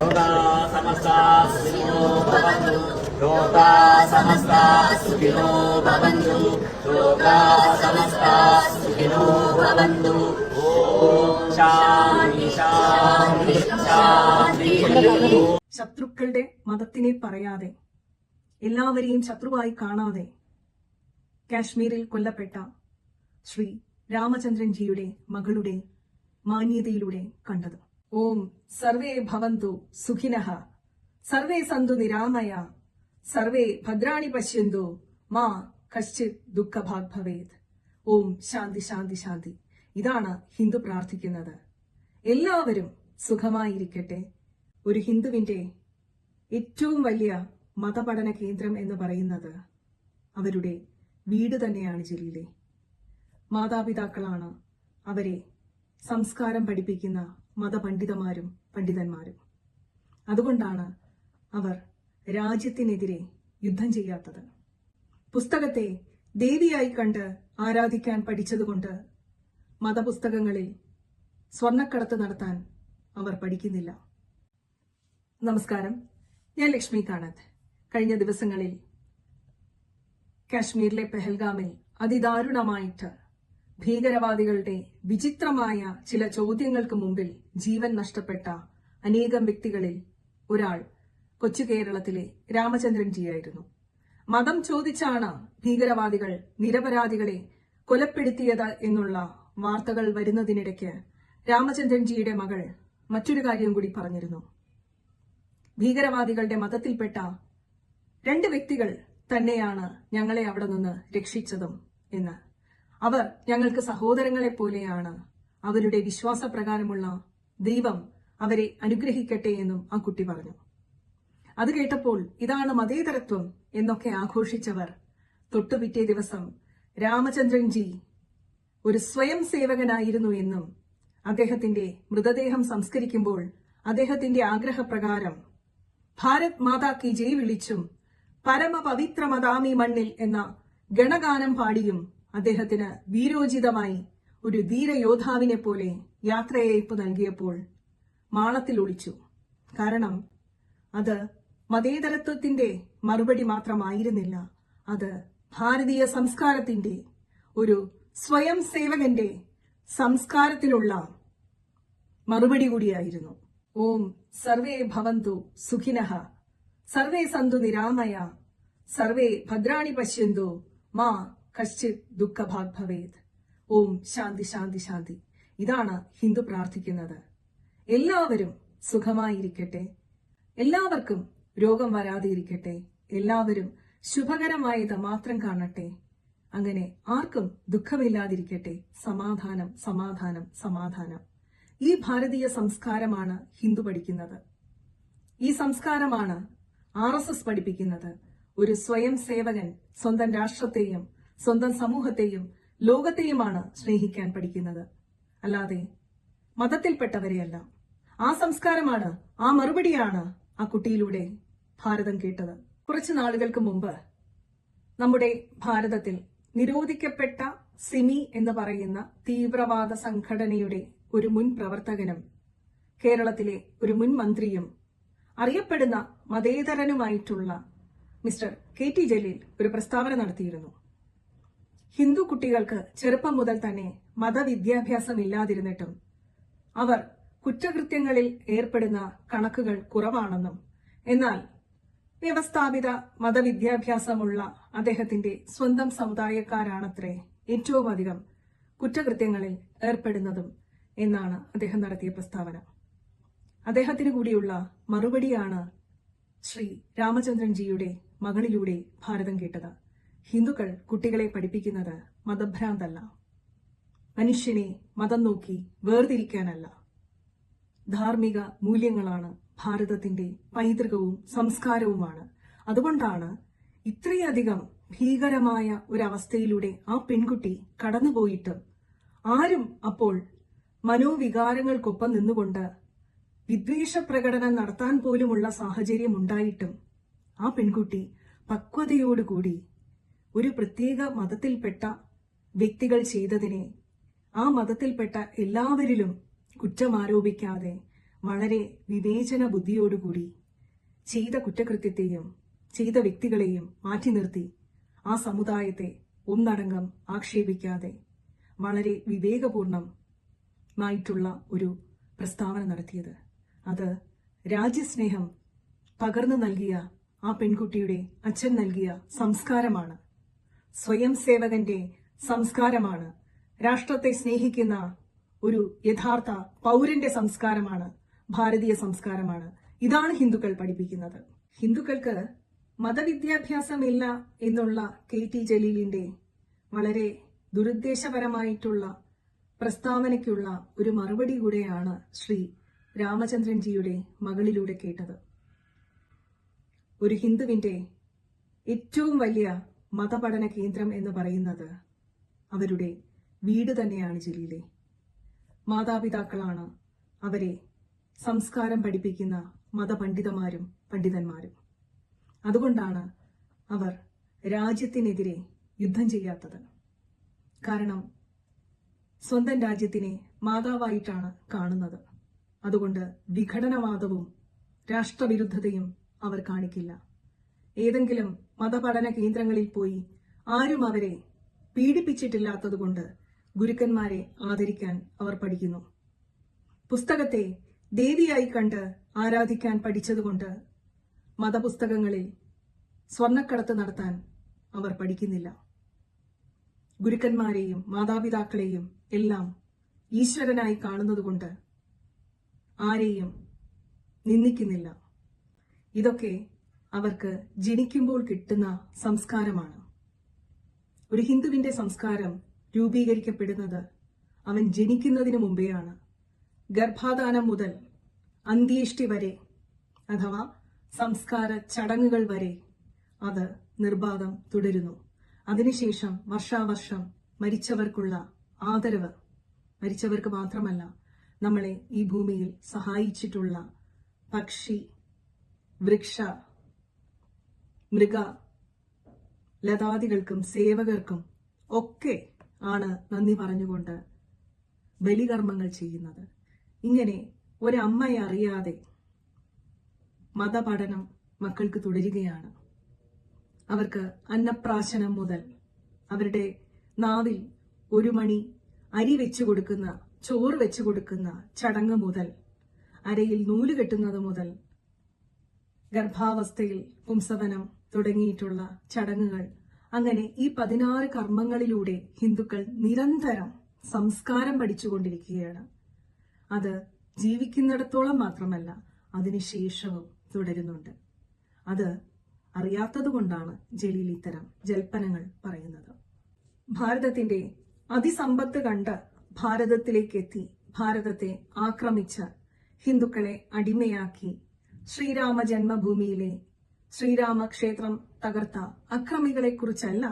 लोका समस्ता सुखिनो भवन्तु लोका समस्ता सुखिनो भवन्तु लोका समस्ता सुखिनो भवन्तु ॐ शान्ति शान्ति शान्ति ശത്രുക്കളുടെ മതത്തിനെ പറയാതെ എല്ലാവരെയും ശത്രുവായി കാണാതെ കാശ്മീരിൽ കൊല്ലപ്പെട്ട ശ്രീ രാമചന്ദ്രൻജിയുടെ മകളുടെ മാന്യതയിലൂടെ കണ്ടത്. ഓം സർവേ ഭവന്തു സുഖിനഹ സർവേ സന്തു നിരാമയ സർവേ ഭദ്രാണി പശ്യന്തു മാ കശ്ചിത് ദുഃഖഭാഗ് ഭവേത്. ഓം ശാന്തി ശാന്തി ശാന്തി. ഇതാണ് ഹിന്ദു പ്രാർത്ഥിക്കുന്നത്. എല്ലാവരും സുഖമായിരിക്കട്ടെ. ഒരു ഹിന്ദുവിന്റെ ഏറ്റവും വലിയ മതപഠന കേന്ദ്രം എന്ന് പറയുന്നത് അവരുടെ വീട് തന്നെയാണ് ജില്ലയിലെ മാതാപിതാക്കളാണ് അവരെ സംസ്കാരം പഠിപ്പിക്കുന്ന മതപണ്ഡിതമാരും പണ്ഡിതന്മാരും. അതുകൊണ്ടാണ് അവർ രാജ്യത്തിനെതിരെ യുദ്ധം ചെയ്യാത്തത്. പുസ്തകത്തെ ദേവിയായി കണ്ട് ആരാധിക്കാൻ പഠിച്ചതുകൊണ്ട് മതപുസ്തകങ്ങളിൽ സ്വർണക്കടത്ത് നടത്താൻ അവർ പഠിക്കുന്നില്ല. നമസ്കാരം. ഞാൻ ലക്ഷ്മി കാണത്ത് കഴിഞ്ഞ ദിവസങ്ങളിൽ കാശ്മീരിലെ പെഹൽഗാമിൽ അതിദാരുണമായിട്ട് ഭീകരവാദികളുടെ വിചിത്രമായ ചില ചോദ്യങ്ങൾക്ക് മുമ്പിൽ ജീവൻ നഷ്ടപ്പെട്ട അനേകം വ്യക്തികളിൽ ഒരാൾ കൊച്ചു കേരളത്തിലെ രാമചന്ദ്രൻജിയായിരുന്നു. മതം ചോദിച്ചാണ് ഭീകരവാദികൾ നിരപരാധികളെ കൊലപ്പെടുത്തിയത് എന്നുള്ള വാർത്തകൾ വരുന്നതിനിടയ്ക്ക് രാമചന്ദ്രൻജിയുടെ മകൾ മറ്റൊരു കാര്യം കൂടി പറഞ്ഞിരുന്നു. ഭീകരവാദികളുടെ മതത്തിൽപ്പെട്ട രണ്ട് വ്യക്തികൾ തന്നെയാണ് ഞങ്ങളെ അവിടെ നിന്ന് രക്ഷിച്ചതും എന്ന്. അവർ ഞങ്ങൾക്ക് സഹോദരങ്ങളെ പോലെയാണ്. അവരുടെ വിശ്വാസപ്രകാരമുള്ള ദൈവം അവരെ അനുഗ്രഹിക്കട്ടെ എന്നും ആ കുട്ടി പറഞ്ഞു. അത് കേട്ടപ്പോൾ ഇതാണ് മതേതരത്വം എന്നൊക്കെ ആഘോഷിച്ചവർ തൊട്ടുപിറ്റേ ദിവസം രാമചന്ദ്രൻജി ഒരു സ്വയം സേവകനായിരുന്നു എന്നും അദ്ദേഹത്തിന്റെ മൃതദേഹം സംസ്കരിക്കുമ്പോൾ അദ്ദേഹത്തിന്റെ ആഗ്രഹപ്രകാരം ഭാരത് മാതാ ജയ് വിളിച്ചും പരമപവിത്രമതാമി മണ്ണിൽ എന്ന ഗണഗാനം പാടിയും അദ്ദേഹത്തിന് വീരോചിതമായി ഒരു ധീരയോദ്ധാവിനെ പോലെ യാത്രയയപ്പ് നൽകിയപ്പോൾ മാളത്തിൽ ഒളിച്ചു. കാരണം അത് മതേതരത്വത്തിന്റെ മറുപടി മാത്രമായിരുന്നില്ല. അത് ഭാരതീയ സംസ്കാരത്തിന്റെ ഒരു സ്വയം സേവകന്റെ സംസ്കാരത്തിലുള്ള മറുപടി കൂടിയായിരുന്നു. ഓം സർവേ ഭവന്തു സുഖിനഃ. സർവേ സന്തു നിരാമയ സർവേ ഭദ്രാണി പശ്യന്തു മാ കശ്ചിത് ദുഃഖഭാഗ് ഭവേത്. ഓം ശാന്തി ശാന്തി ശാന്തി. ഇതാണ് ഹിന്ദു പ്രാർത്ഥിക്കുന്നത്. എല്ലാവരും സുഖമായിരിക്കട്ടെ. എല്ലാവർക്കും രോഗം വരാതെ ഇരിക്കട്ടെ എല്ലാവരും ശുഭകരമായത് മാത്രം കാണട്ടെ. അങ്ങനെ ആർക്കും ദുഃഖമില്ലാതിരിക്കട്ടെ. സമാധാനം സമാധാനം സമാധാനം. ഈ ഭാരതീയ സംസ്കാരമാണ് ഹിന്ദു പഠിക്കുന്നത്. ഈ സംസ്കാരമാണ് ആർ എസ് എസ് പഠിപ്പിക്കുന്നത്. ഒരു സ്വയം സേവകൻ സ്വന്തം രാഷ്ട്രത്തെയും സ്വന്തം സമൂഹത്തെയും ലോകത്തെയുമാണ് സ്നേഹിക്കാൻ പഠിക്കുന്നത്. അല്ലാതെ മതത്തിൽപ്പെട്ടവരെയല്ല. ആ സംസ്കാരമാണ് ആ മറുപടിയാണ് ആ കുട്ടിയിലൂടെ ഭാരതം കേട്ടത്. കുറച്ച് നാളുകൾക്ക് മുമ്പ് നമ്മുടെ ഭാരതത്തിൽ നിരോധിക്കപ്പെട്ട സിമി എന്ന് പറയുന്ന തീവ്രവാദ സംഘടനയുടെ ഒരു മുൻ പ്രവർത്തകനും കേരളത്തിലെ ഒരു മുൻ മന്ത്രിയും അറിയപ്പെടുന്ന മതേതരനുമായിട്ടുള്ള മിസ്റ്റർ കെ ടി ജലീൽ ഒരു പ്രസ്താവന നടത്തിയിരുന്നു. ഹിന്ദു കുട്ടികൾക്ക് ചെറുപ്പം മുതൽ തന്നെ മതവിദ്യാഭ്യാസം ഇല്ലാതിരുന്നിട്ടും അവർ കുറ്റകൃത്യങ്ങളിൽ ഏർപ്പെടുന്ന കണക്കുകൾ കുറവാണെന്നും എന്നാൽ വ്യവസ്ഥാപിത മതവിദ്യാഭ്യാസമുള്ള അദ്ദേഹത്തിന്റെ സ്വന്തം സമുദായക്കാരാണത്രേ ഏറ്റവും അധികം കുറ്റകൃത്യങ്ങളിൽ ഏർപ്പെടുന്നതും എന്നാണ് അദ്ദേഹം നടത്തിയ പ്രസ്താവന. അദ്ദേഹത്തിന് കൂടിയുള്ള മറുപടിയാണ് ശ്രീ രാമചന്ദ്രൻജിയുടെ മകളിലൂടെ ഭാരതം കേട്ടത്. ഹിന്ദുക്കൾ കുട്ടികളെ പഠിപ്പിക്കുന്നത് മതഭ്രാന്തല്ല. മനുഷ്യനെ മതം നോക്കി വേർതിരിക്കാനല്ല. ധാർമ്മിക മൂല്യങ്ങളാണ് ഭാരതത്തിന്റെ പൈതൃകവും സംസ്കാരവുമാണ്. അതുകൊണ്ടാണ് ഇത്രയധികം ഭീകരമായ ഒരവസ്ഥയിലൂടെ ആ പെൺകുട്ടി കടന്നുപോയിട്ട് ആരും അപ്പോൾ മനോവികാരങ്ങൾക്കൊപ്പം നിന്നുകൊണ്ട് വിദ്വേഷ പ്രകടനം നടത്താൻ പോലുമുള്ള സാഹചര്യം ഉണ്ടായിട്ടും ആ പെൺകുട്ടി പക്വതയോടുകൂടി ഒരു പ്രത്യേക മതത്തിൽപ്പെട്ട വ്യക്തികൾ ചെയ്തതിനെ ആ മതത്തിൽപ്പെട്ട എല്ലാവരിലും കുറ്റം ആരോപിക്കാതെ വളരെ വിവേചന ബുദ്ധിയോടുകൂടി ചെയ്ത കുറ്റകൃത്യത്തെയും ചെയ്ത വ്യക്തികളെയും മാറ്റി നിർത്തി ആ സമുദായത്തെ ഒന്നടങ്കം ആക്ഷേപിക്കാതെ വളരെ വിവേകപൂർണമായിട്ടുള്ള ഒരു പ്രസ്താവന നടത്തിയത്. അത് രാജ്യസ്നേഹം പകർന്നു നൽകിയ ആ പെൺകുട്ടിയുടെ അച്ഛൻ നൽകിയ സംസ്കാരമാണ്. സ്വയം സേവകന്റെ സംസ്കാരമാണ്. രാഷ്ട്രത്തെ സ്നേഹിക്കുന്ന ഒരു യഥാർത്ഥ പൗരന്റെ സംസ്കാരമാണ് ഭാരതീയ സംസ്കാരമാണ്. ഇതാണ് ഹിന്ദുക്കൾ പഠിപ്പിക്കുന്നത്. ഹിന്ദുക്കൾക്ക് മതവിദ്യാഭ്യാസമില്ല എന്നുള്ള കെ ടി ജലീലിന്റെ വളരെ ദുരുദ്ദേശപരമായിട്ടുള്ള പ്രസ്താവനയ്ക്കുള്ള ഒരു മറുപടി കൂടെയാണ് ശ്രീ രാമചന്ദ്രൻജിയുടെ മകളിലൂടെ കേട്ടത്. ഒരു ഹിന്ദുവിന്റെ ഏറ്റവും വലിയ മതപഠന കേന്ദ്രം എന്ന് പറയുന്നത് അവരുടെ വീട് തന്നെയാണ് ജില്ലയിലെ മാതാപിതാക്കളാണ് അവരെ സംസ്കാരം പഠിപ്പിക്കുന്ന മതപണ്ഡിതമാരും പണ്ഡിതന്മാരും. അതുകൊണ്ടാണ് അവർ രാജ്യത്തിനെതിരെ യുദ്ധം ചെയ്യാത്തത്. കാരണം സ്വന്തം രാജ്യത്തിനെ മാതാവായിട്ടാണ് കാണുന്നത്. അതുകൊണ്ട് വിഘടനവാദവും രാഷ്ട്രവിരുദ്ധതയും അവർ കാണിക്കില്ല. ഏതെങ്കിലും മതപഠന കേന്ദ്രങ്ങളിൽ പോയി ആരും അവരെ പീഡിപ്പിച്ചിട്ടില്ലാത്തതുകൊണ്ട് ഗുരുക്കന്മാരെ ആദരിക്കാൻ അവർ പഠിക്കുന്നു. പുസ്തകത്തെ ദേവിയായി കണ്ട് ആരാധിക്കാൻ പഠിച്ചതുകൊണ്ട് മതപുസ്തകങ്ങളിൽ സ്വർണക്കടത്ത് നടത്താൻ അവർ പഠിക്കുന്നില്ല. ഗുരുക്കന്മാരെയും മാതാപിതാക്കളെയും എല്ലാം ഈശ്വരനായി കാണുന്നതുകൊണ്ട് ആരെയും നിന്ദിക്കുന്നില്ല. ഇതൊക്കെ അവർക്ക് ജനിക്കുമ്പോൾ കിട്ടുന്ന സംസ്കാരമാണ്. ഒരു ഹിന്ദുവിന്റെ സംസ്കാരം രൂപീകരിക്കപ്പെടുന്നത് അവൻ ജനിക്കുന്നതിന് മുമ്പെയാണ്. ഗർഭാധാനം മുതൽ അന്ത്യേഷ്ടി വരെ അഥവാ സംസ്കാര ചടങ്ങുകൾ വരെ അത് നിർബാധം തുടരുന്നു. അതിനുശേഷം വർഷാവർഷം മരിച്ചവർക്കുള്ള ആദരവ് മരിച്ചവർക്ക് മാത്രമല്ല നമ്മളെ ഈ ഭൂമിയിൽ സഹായിച്ചിട്ടുള്ള പക്ഷി വൃക്ഷ മൃഗ ലതാദികൾക്കും സേവകർക്കും ഒക്കെ ആണ് നന്ദി പറഞ്ഞുകൊണ്ട് ബലികർമ്മങ്ങൾ ചെയ്യുന്നത്. ഇങ്ങനെ ഒരമ്മയെ അറിയാതെ മതപഠനം മക്കൾക്ക് തുടരുകയാണ്. അവർക്ക് അന്നപ്രാശനം മുതൽ അവരുടെ നാവിൽ ഒരു മണി അരി വെച്ചു കൊടുക്കുന്ന ചോറ് വെച്ചു കൊടുക്കുന്ന ചടങ്ങ് മുതൽ അരയിൽ നൂൽ കെട്ടുന്നത് മുതൽ ഗർഭാവസ്ഥയിൽ പുംസവനം തുടങ്ങിയിട്ടുള്ള ചടങ്ങുകൾ. അങ്ങനെ ഈ പതിനാറ് കർമ്മങ്ങളിലൂടെ ഹിന്ദുക്കൾ നിരന്തരം സംസ്കാരം പഠിച്ചുകൊണ്ടിരിക്കുകയാണ്. അത് ജീവിക്കുന്നിടത്തോളം മാത്രമല്ല അതിനുശേഷവും തുടരുന്നുണ്ട്. അത് അറിയാത്തതുകൊണ്ടാണ് ജലീൽ ഇത്തരം ജൽപ്പനങ്ങൾ പറയുന്നത്. ഭാരതത്തിന്റെ അതിസമ്പത്ത് കണ്ട് ഭാരതത്തിലേക്ക് എത്തി ഭാരതത്തെ ആക്രമിച്ച ഹിന്ദുക്കളെ അടിമയാക്കി. ശ്രീരാമ ജന്മഭൂമിയിലെ ശ്രീരാമക്ഷേത്രം തകർത്ത അക്രമികളെക്കുറിച്ചല്ല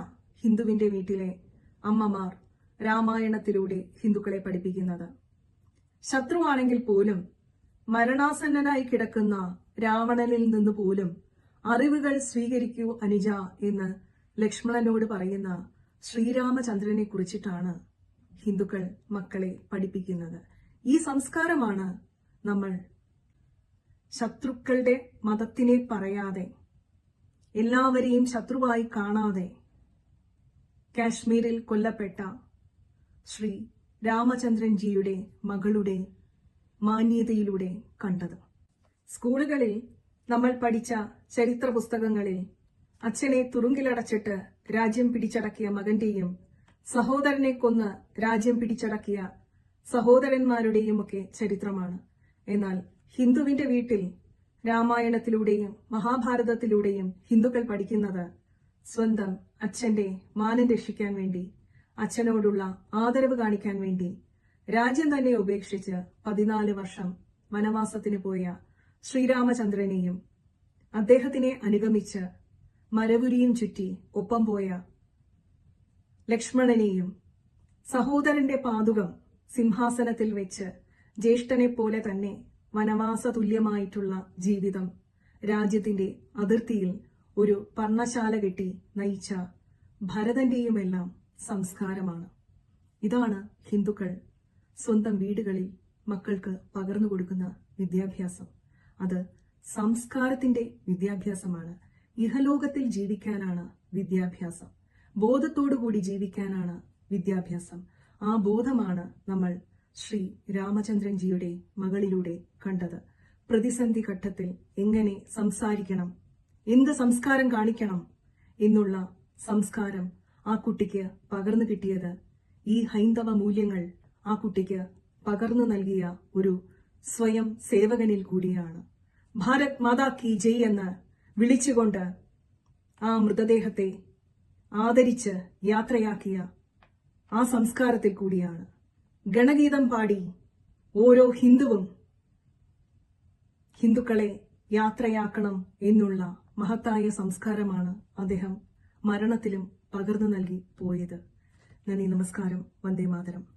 ഹിന്ദുവിന്റെ വീട്ടിലെ അമ്മമാർ രാമായണത്തിലൂടെ ഹിന്ദുക്കളെ പഠിപ്പിക്കുന്നത്. ശത്രുവാണെങ്കിൽ പോലും മരണാസന്നനായി കിടക്കുന്ന രാവണനിൽ നിന്ന് പോലും അറിവുകൾ സ്വീകരിക്കൂ അനുജ എന്ന് ലക്ഷ്മണനോട് പറയുന്ന ശ്രീരാമചന്ദ്രനെ കുറിച്ചിട്ടാണ് ഹിന്ദുക്കൾ മക്കളെ പഠിപ്പിക്കുന്നത്. ഈ സംസ്കാരമാണ് നമ്മൾ ശത്രുക്കളുടെ മതത്തിനെ പറയാതെ എല്ലാവരെയും ശത്രുവായി കാണാതെ കാശ്മീരിൽ കൊല്ലപ്പെട്ട ശ്രീ രാമചന്ദ്രൻജിയുടെ മകളുടെ മാന്യതയിലൂടെ കണ്ടത്. സ്കൂളുകളിൽ നമ്മൾ പഠിച്ച ചരിത്ര പുസ്തകങ്ങളിൽ അച്ഛനെ തുറുങ്കിലടച്ചിട്ട് രാജ്യം പിടിച്ചടക്കിയ മകന്റെയും സഹോദരനെ കൊന്ന് രാജ്യം പിടിച്ചടക്കിയ സഹോദരന്മാരുടെയും ഒക്കെ ചരിത്രമാണ്. എന്നാൽ ഹിന്ദുവിന്റെ വീട്ടിൽ രാമായണത്തിലൂടെയും മഹാഭാരതത്തിലൂടെയും ഹിന്ദുക്കൾ പഠിക്കുന്നത് സ്വന്തം അച്ഛന്റെ മാനം രക്ഷിക്കാൻ വേണ്ടി അച്ഛനോടുള്ള ആദരവ് കാണിക്കാൻ വേണ്ടി രാജ്യം തന്നെ ഉപേക്ഷിച്ച് പതിനാല് വർഷം വനവാസത്തിന് പോയ ശ്രീരാമചന്ദ്രനെയും അദ്ദേഹത്തിനെ അനുഗമിച്ച് മരവുരിയും ചുറ്റി ഒപ്പം പോയ ലക്ഷ്മണനെയും സഹോദരന്റെ പാതുകം സിംഹാസനത്തിൽ വെച്ച് ജ്യേഷ്ഠനെ പോലെ തന്നെ വനവാസ തുല്യമായിട്ടുള്ള ജീവിതം രാജ്യത്തിന്റെ അതിർത്തിയിൽ ഒരു പർണശാല കെട്ടി നയിച്ച ഭരതന്റെയുമെല്ലാം സംസ്കാരമാണ്. ഇതാണ് ഹിന്ദുക്കൾ സ്വന്തം വീടുകളിൽ മക്കൾക്ക് പകർന്നു കൊടുക്കുന്ന വിദ്യാഭ്യാസം. അത് സംസ്കാരത്തിന്റെ വിദ്യാഭ്യാസമാണ്. ഇഹലോകത്തിൽ ജീവിക്കാനാണ് വിദ്യാഭ്യാസം. ബോധത്തോടുകൂടി ജീവിക്കാനാണ് വിദ്യാഭ്യാസം. ആ ബോധമാണ് നമ്മൾ ശ്രീ രാമചന്ദ്രൻജിയുടെ മകളിലൂടെ കണ്ടത്. പ്രതിസന്ധി ഘട്ടത്തിൽ എങ്ങനെ സംസാരിക്കണം എന്ത് സംസ്കാരം കാണിക്കണം എന്നുള്ള സംസ്കാരം ആ കുട്ടിക്ക് പകർന്നു കിട്ടിയത് ഈ ഹൈന്ദവ മൂല്യങ്ങൾ ആ കുട്ടിക്ക് പകർന്നു നൽകിയ ഒരു സ്വയം സേവകനിൽ കൂടിയാണ്. ഭാരത് മാതാ കി ജയ് എന്ന് വിളിച്ചുകൊണ്ട് ആ മൃതദേഹത്തെ ആദരിച്ച് യാത്രയാക്കിയ ആ സംസ്കാരത്തിൽ കൂടിയാണ്. ഗണഗീതം പാടി ഓരോ ഹിന്ദുവും ഹിന്ദുക്കളെ യാത്രയാക്കണം എന്നുള്ള മഹത്തായ സംസ്കാരമാണ് അദ്ദേഹം മരണത്തിലും പകർന്നു നൽകി പോയത്. നന്ദി നമസ്കാരം. വന്ദേ മാതരം.